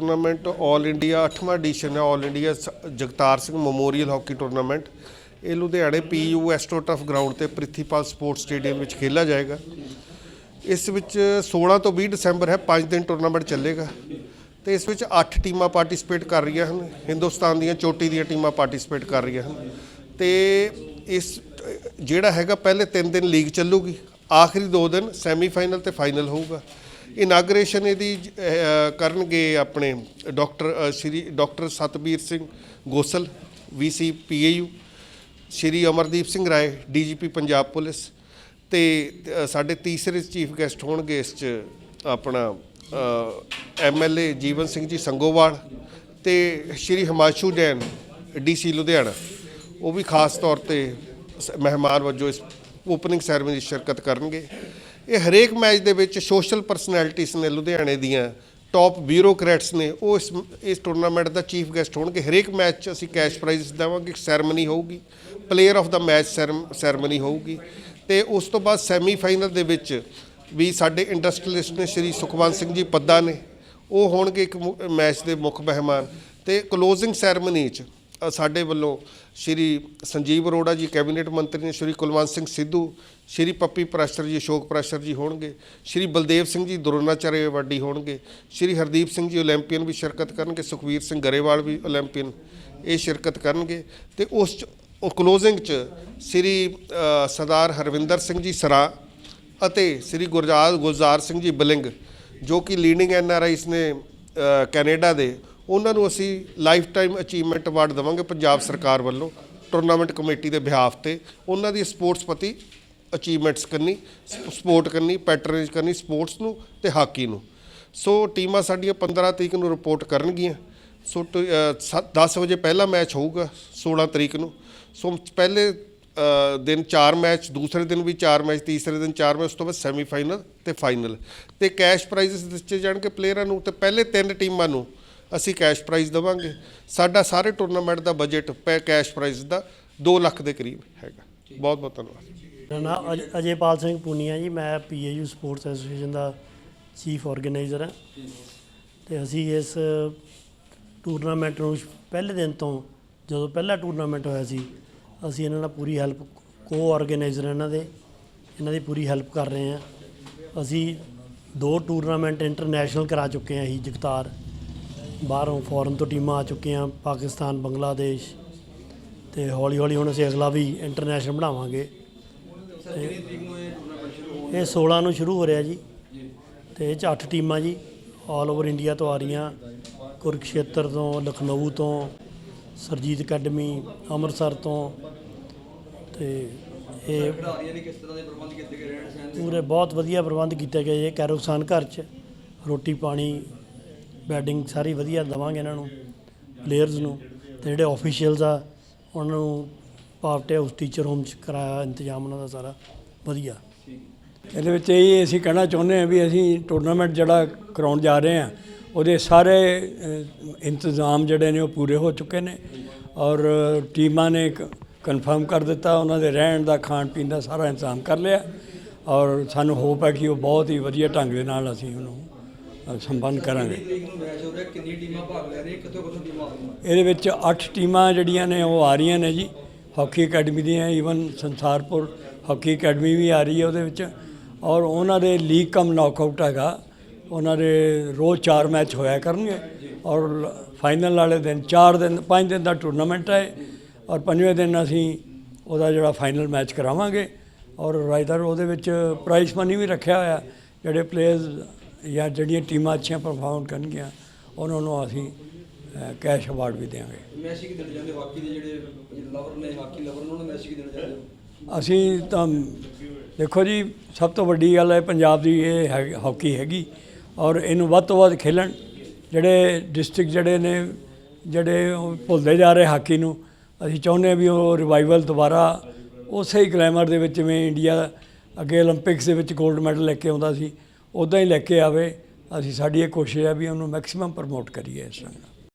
Tournament 올 India 8ਵਾਂ edition ਹੈ 올 India ਸ- Jagtar Singh memorial hockey tournament ਇਹ ਲੁਧਿਆਣੇ ਪੀਯੂ ਐਸਟ੍ਰੋਟਰਫ ਗਰਾਊਂਡ ਤੇ ਪ੍ਰਿਥੀਪਾਲ ਸਪੋਰਟਸ ਸਟੇਡੀਅਮ ਵਿੱਚ ਖੇਡਿਆ ਜਾਏਗਾ। ਇਸ ਵਿੱਚ 16 ਤੋਂ 20 ਦਸੰਬਰ ਹੈ 5 ਦਿਨ ਟੂਰਨਾਮੈਂਟ ਚੱਲੇਗਾ। ਤੇ ਇਸ ਵਿੱਚ 8 ਟੀਮਾਂ ਪਾਰਟਿਸਿਪੇਟ ਕਰ ਰਹੀਆਂ ਹਨ। ਹਿੰਦੁਸਤਾਨ ਦੀਆਂ ਚੋਟੀ ਦੀਆਂ ਟੀਮਾਂ ਪਾਰਟਿਸਿਪੇਟ ਕਰ ਰਹੀਆਂ ਹਨ। ਤੇ ਇਸ, ਜਿਹੜਾ ਹੈਗਾ, ਪਹਿਲੇ 3 ਦਿਨ ਲੀਗ ਚੱਲੂਗੀ। ਆਖਰੀ 2 ਦਿਨ ਸੈਮੀਫਾਈਨਲ ਤੇ ਫਾਈਨਲ ਹੋਊਗਾ। ਇਨਾਗਰੇਸ਼ਨ ਇਹਦੀ ਕਰਨਗੇ ਆਪਣੇ doctor Shri doctor Satbir Singh Gosal VC PAU Shri Amardeep Singh Rai DGP Punjab police ਤੇ ਸਾਡੇ ਤੀਸਰੇ ਚੀਫ ਗੈਸਟ ਹੋਣਗੇ ਇਸ ਚ ਆਪਣਾ ਐਮਐਲਏ ਜੀਵਨ ਸਿੰਘ ਜੀ ਸੰਗੋਵਾਲ ਤੇ ਸ਼੍ਰੀ ਹਿਮਾਂਸ਼ੂ ਜੈਨ ਡੀਸੀ ਲੁਧਿਆਣਾ। ਉਹ ਵੀ ਖਾਸ ਤੌਰ ਤੇ ਸ- ਮਹਿਮਾਨ ਵਜੋਂ ਇਸ ਓਪਨਿੰਗ ਸੈਰੇਮਨੀ ਵਿੱਚ ਸ਼ਿਰਕਤ ਕਰਨਗੇ। ਇਹ ਹਰੇਕ ਮੈਚ ਦੇ ਵਿੱਚ ਸੋਸ਼ਲ ਪਰਸਨੈਲਿਟੀਜ਼ ਨੇ ਲੁਧਿਆਣੇ ਦੀਆਂ ਟੌਪ ਬਿਊਰੋਕਰੈਟਸ ਨੇ। ਉਹ ਇਸ ਇਸ ਟੂਰਨਾਮੈਂਟ ਦਾ ਚੀਫ ਗੈਸਟ ਹੋਣਗੇ। ਹਰੇਕ ਮੈਚ 'ਚ ਅਸੀਂ ਕੈਸ਼ ਪ੍ਰਾਈਜ਼ ਦੇਵਾਂਗੇ। ਸੈਰੇਮਨੀ ਹੋਊਗੀ। ਪਲੇਅਰ ਆਫ ਦਾ ਮੈਚ ਸੈਰੇਮਨੀ ਹੋਊਗੀ। ਤੇ ਉਸ ਤੋਂ ਬਾਅਦ ਸੈਮੀਫਾਈਨਲ ਦੇ ਵਿੱਚ ਵੀ ਸਾਡੇ ਇੰਡਸਟਰੀਅਲਿਸਟ ਨੇ ਸ਼੍ਰੀ ਸੁਖਵੰਤ ਸਿੰਘ ਜੀ ਪੱਦਾ ਨੇ। ਉਹ ਹੋਣਗੇ ਇੱਕ ਮੈਚ ਦੇ ਮੁੱਖ ਮਹਿਮਾਨ। ਤੇ ਕਲੋਜ਼ਿੰਗ ਸੈਰੇਮਨੀ 'ਚ ਸਾਡੇ ਵੱਲੋਂ ਸ਼੍ਰੀ ਸੰਜੀਵ ਅਰੋੜਾ ਜੀ, ਕੈਬਨਿਟ ਮੰਤਰੀ ਨੇ ਸ਼੍ਰੀ ਕੁਲਵੰਤ ਸਿੰਘ ਸਿੱਧੂ, ਸ਼੍ਰੀ ਪੱਪੀ ਪ੍ਰੈਸ਼ਰ ਜੀ, ਅਸ਼ੋਕ ਪ੍ਰੈਸ਼ਰ ਜੀ ਹੋਣਗੇ, ਸ਼੍ਰੀ ਬਲਦੇਵ ਸਿੰਘ ਜੀ ਦੁਰਨਾਚਾਰੇ ਵੱਡੀ ਹੋਣਗੇ, ਸ਼੍ਰੀ ਹਰਦੀਪ ਸਿੰਘ ਜੀ 올림픽ਨ ਵੀ ਸ਼ਿਰਕਤ ਕਰਨਗੇ, ਸੁਖਵੀਰ ਸਿੰਘ ਗਰੇਵਾਲ ਵੀ 올림픽ਨ ਇਹ ਸ਼ਿਰਕਤ ਕਰਨਗੇ ਤੇ ਉਸ ਉਹ ਕਲੋਜ਼ਿੰਗ ਚ ਸ਼੍ਰੀ ਸਰਦਾਰ ਹਰਵਿੰਦਰ ਸਿੰਘ ਜੀ ਸਰਾ ਅਤੇ ਸ਼੍ਰੀ ਗੁਰਜਾਲ, ਗੁਲਜ਼ਾਰ ਸਿੰਘ ਜੀ ਬਲਿੰਗ ਜੋ ਕਿ ਲੀਡਿੰਗ ਐੱਨ ਆਰ ਆਈਸ ਨੇ ਕੈਨੇਡਾ ਦੇ ਉਹਨਾਂ ਨੂੰ ਅਸੀਂ ਲਾਈਫ ਟਾਈਮ ਅਚੀਵਮੈਂਟ ਅਵਾਰਡ ਦੇਵਾਂਗੇ ਪੰਜਾਬ ਸਰਕਾਰ ਵੱਲੋਂ ਟੂਰਨਾਮੈਂਟ ਕਮੇਟੀ ਦੇ ਬਿਹਾਫ ਤੇ। ਉਹਨਾਂ ਦੀ ਸਪੋਰਟਸ ਪ੍ਰਤੀ ਅਚੀਵਮੈਂਟਸ ਕਰਨੀ ਸਪੋਰਟ ਕਰਨੀ ਪੈਟਰਨੇਜ ਕਰਨੀ ਸਪੋਰਟਸ ਨੂੰ ਤੇ ਹਾਕੀ ਨੂੰ। ਸੋ ਟੀਮਾਂ ਸਾਡੀਆਂ 15 ਤਰੀਕ ਨੂੰ ਰਿਪੋਰਟ ਕਰਨਗੀਆਂ। ਸੋ 10 ਵਜੇ ਪਹਿਲਾ ਮੈਚ ਹੋਊਗਾ 16 ਤਰੀਕ ਨੂੰ। ਸੋ ਪਹਿਲੇ ਦਿਨ ਚਾਰ ਮੈਚ ਦੂਸਰੇ ਦਿਨ ਵੀ ਚਾਰ ਮੈਚ ਤੀਸਰੇ ਦਿਨ ਚਾਰ ਮੈਚ ਉਸ ਤੋਂ ਬਾਅਦ ਸੈਮੀ ਫਾਈਨਲ ਤੇ ਫਾਈਨਲ ਤੇ ਕੈਸ਼ ਪ੍ਰਾਈਜ਼ਸ ਦਿੱਤੇ ਜਾਣਗੇ ਪਲੇਅਰਾਂ ਨੂੰ ਤੇ ਪਹਿਲੇ ਤਿੰਨ ਟੀਮਾਂ ਨੂੰ। ਅਸੀਂ ਕੈਸ਼ ਪ੍ਰਾਈਜ਼ ਦੇਵਾਂਗੇ। ਸਾਡਾ ਸਾਰੇ ਟੂਰਨਾਮੈਂਟ ਦਾ ਬਜਟ ਪੈ ਕੈਸ਼ ਪ੍ਰਾਈਜ਼ ਦਾ 2 ਲੱਖ ਦੇ ਕਰੀਬ ਹੈਗਾ। ਬਹੁਤ ਬਹੁਤ ਧੰਨਵਾਦ। ਮੇਰਾ ਨਾਮ ਅਜ- ਅਜੇਪਾਲ ਸਿੰਘ ਪੂਨੀਆ ਜੀ, ਮੈਂ ਪੀਏਯੂ ਸਪੋਰਟਸ ਐਸੋਸੀਏਸ਼ਨ ਦਾ ਚੀਫ ਆਰਗੇਨਾਈਜ਼ਰ ਹਾਂ। ਤੇ ਅਸੀਂ ਇਸ ਟੂਰਨਾਮੈਂਟ ਨੂੰ ਪਹਿਲੇ ਦਿਨ ਤੋਂ, ਜਦੋਂ ਪਹਿਲਾ ਟੂਰਨਾਮੈਂਟ ਹੋਇਆ ਸੀ, ਅਸੀਂ ਇਹਨਾਂ ਨਾਲ ਪੂਰੀ ਹੈਲਪ ਕੋ ਆਰਗੇਨਾਈਜ਼ਰ ਇਹਨਾਂ ਦੇ, ਇਹਨਾਂ ਦੀ ਪੂਰੀ ਹੈਲਪ ਕਰ ਰਹੇ ਹਾਂ। ਅਸੀਂ ਦੋ ਟੂਰਨਾਮੈਂਟ ਇੰਟਰਨੈਸ਼ਨਲ ਕਰਾ ਚੁੱਕੇ ਹਾਂ ਅਸੀਂ, ਜਗਤਾਰ। ਬਾਹਰੋਂ ਫੋਰਨ ਤੋਂ ਟੀਮਾਂ ਆ ਚੁੱਕੀਆਂ ਪਾਕਿਸਤਾਨ ਬੰਗਲਾਦੇਸ਼ ਤੇ ਹੌਲੀ ਹੌਲੀ ਹੁਣ ਅਸੀਂ ਅਗਲਾ ਵੀ ਇੰਟਰਨੈਸ਼ਨਲ ਬਣਾਵਾਂਗੇ। ਇਹ 16 ਨੂੰ ਸ਼ੁਰੂ ਹੋ ਰਿਹਾ ਜੀ। ਤੇ ਇਹ ਚ 8 ਟੀਮਾਂ ਜੀ ਆਲ ਓਵਰ ਇੰਡੀਆ ਤੋਂ ਆ ਰਹੀਆਂ। ਕੁਰਕਸ਼ੇਤਰ ਤੋਂ ਲਖਨਊ ਤੋਂ ਸਰਜੀਤ ਅਕੈਡਮੀ ਅੰਮ੍ਰਿਤਸਰ ਤੋਂ ਤੇ ਇਹ ਖਿਡਾਰੀਆਂ ਨੇ ਕਿਸ ਤਰ੍ਹਾਂ ਦੇ ਪ੍ਰਬੰਧ ਕੀਤੇ ਗਏ ਰਹਿਣ ਸਹਿਣ ਦੇ? ਪੂਰੇ ਬਹੁਤ ਵਧੀਆ ਪ੍ਰਬੰਧ ਕੀਤੇ ਗਏ। ਜੇ ਕੈਰੋਸਾਨ ਘਰ ਚ ਰੋਟੀ ਪਾਣੀ ਬੈਡਿੰਗ ਸਾਰੀ ਵਧੀਆ ਦਵਾਂਗੇ ਇਹਨਾਂ ਨੂੰ ਪਲੇਅਰਸ ਨੂੰ ਤੇ ਜਿਹੜੇ ਆਫੀਸ਼ੀਅਲਸ ਆ, ਉਹਨਾਂ ਨੂੰ ਪਾਵਰਟੀ ਹਾਊਸ ਟੀਚਰ ਹੋਮ ਚ ਕਰਾਇਆ ਇੰਤਜ਼ਾਮ ਉਹਨਾਂ ਦਾ ਸਾਰਾ, ਵਧੀਆ। ਇਹਦੇ ਵਿੱਚ ਇਹ ਅਸੀਂ ਕਹਿਣਾ ਚਾਹੁੰਦੇ ਹਾਂ ਵੀ ਅਸੀਂ ਟੂਰਨਾਮੈਂਟ ਜਿਹੜਾ ਕਰਾਉਣ ਜਾ ਰਹੇ ਹਾਂ, ਉਹਦੇ ਸਾਰੇ ਇੰਤਜ਼ਾਮ ਜਿਹੜੇ ਨੇ ਉਹ ਪੂਰੇ ਹੋ ਚੁੱਕੇ ਨੇ ਔਰ ਟੀਮਾਂ ਨੇ ਕਨਫਰਮ ਕਰ ਦਿੱਤਾ, ਉਹਨਾਂ ਦੇ ਰਹਿਣ ਦਾ, ਖਾਣ ਪੀਣ ਦਾ ਸਾਰਾ ਇੰਤਜ਼ਾਮ ਕਰ ਲਿਆ ਔਰ ਸਾਨੂੰ ਹੋਪ ਹੈ ਕਿ ਉਹ ਬਹੁਤ ਹੀ ਵਧੀਆ ਢੰਗ ਦੇ ਨਾਲ ਅਸੀਂ ਉਹਨੂੰ ਸੰਪੰਨ ਕਰਾਂਗੇ। ਇਹਦੇ ਵਿੱਚ 8 ਟੀਮਾਂ ਜਿਹੜੀਆਂ ਨੇ ਉਹ ਆ ਰਹੀਆਂ ਨੇ ਜੀ। ਹਾਕੀ ਅਕੈਡਮੀ ਦੀਆਂ ਈਵਨ ਸੰਸਾਰਪੁਰ ਹਾਕੀ ਅਕੈਡਮੀ ਵੀ ਆ ਰਹੀ ਹੈ ਉਹਦੇ ਵਿੱਚ। ਔਰ ਉਹਨਾਂ ਦੇ ਲੀਗ ਕਮ ਨੌਕਆਊਟ ਹੈਗਾ। ਉਹਨਾਂ ਦੇ ਰੋਜ਼ 4 ਮੈਚ ਹੋਇਆ ਕਰਨਗੇ। ਔਰ ਫਾਈਨਲ ਵਾਲੇ ਦਿਨ 4 ਦਿਨ 5 ਦਿਨ ਦਾ ਟੂਰਨਾਮੈਂਟ ਹੈ। ਔਰ ਪੰਜਵੇਂ ਦਿਨ ਅਸੀਂ ਉਹਦਾ ਜਿਹੜਾ ਫਾਈਨਲ ਮੈਚ ਕਰਾਵਾਂਗੇ। ਔਰ ਰਾਈਦਰ ਉਹਦੇ ਵਿੱਚ ਪ੍ਰਾਈਜ਼ ਮਨੀ ਵੀ ਰੱਖਿਆ ਹੋਇਆ। ਜਿਹੜੇ ਪਲੇਅਰਸ ਜਾਂ ਜਿਹੜੀਆਂ ਟੀਮਾਂ ਅੱਛੀਆਂ ਪਰਫਾਰਮ ਕਰਨਗੀਆਂ ਉਹਨਾਂ ਨੂੰ ਅਸੀਂ ਕੈਸ਼ ਅਵਾਰਡ ਵੀ ਦੇਵਾਂਗੇ ਮੈਸੀ ਕੀ ਦੇਣ ਜਾਂਦੇ? ਹਾਕੀ ਦੇ ਜਿਹੜੇ ਲਵਰ ਨੇ ਹਾਕੀ ਲਵਰ ਉਹਨਾਂ ਨੂੰ ਮੈਸੀ ਕੀ ਦੇਣ ਜਾਂਦੇ? ਅਸੀਂ ਤਾਂ ਦੇਖੋ ਜੀ ਸਭ ਤੋਂ ਵੱਡੀ ਗੱਲ ਹੈ ਪੰਜਾਬ ਦੀ ਇਹ ਹਾਕੀ ਹੈਗੀ। ਔਰ ਇਹਨੂੰ ਵੱਧ ਤੋਂ ਵੱਧ ਖੇਲਣ। ਜਿਹੜੇ ਡਿਸਟ੍ਰਿਕਟ ਜਿਹੜੇ ਨੇ ਜਿਹੜੇ ਭੁੱਲਦੇ ਜਾ ਰਹੇ ਹਾਕੀ ਨੂੰ ਅਸੀਂ ਚਾਹੁੰਦੇ ਵੀ ਉਹ ਰਿਵਾਈਵਲ ਦੁਬਾਰਾ ਉਸੇ ਹੀ ਗਲੈਮਰ ਦੇ ਵਿੱਚ ਜਿਵੇਂ ਇੰਡੀਆ ਅੱਗੇ 올림픽ਸ ਦੇ ਵਿੱਚ 골ਡ ਮੈਡਲ ਲੈ ਕੇ ਆਉਂਦਾ ਸੀ। ਉਦਾਂ ਹੀ ਲੈ ਕੇ ਆਵੇ, ਅਸੀਂ ਸਾਡੀ ਇਹ ਕੋਸ਼ਿਸ਼ ਹੈ ਵੀ ਉਹਨੂੰ ਮੈਕਸਿਮਮ ਪ੍ਰਮੋਟ ਕਰੀਏ ਇਸ ਤਰ੍ਹਾਂ